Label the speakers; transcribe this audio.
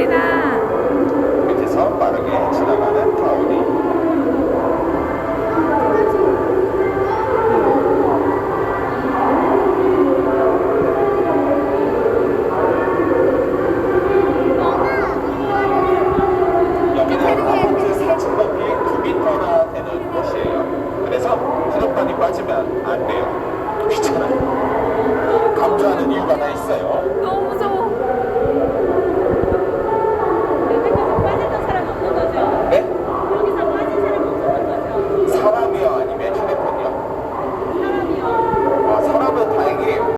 Speaker 1: 소리나
Speaker 2: 밑에서 빠르게 지나가는 파울이 빠지면 안 돼요. 귀찮아요. 감주하는 이유가 하나 있어요.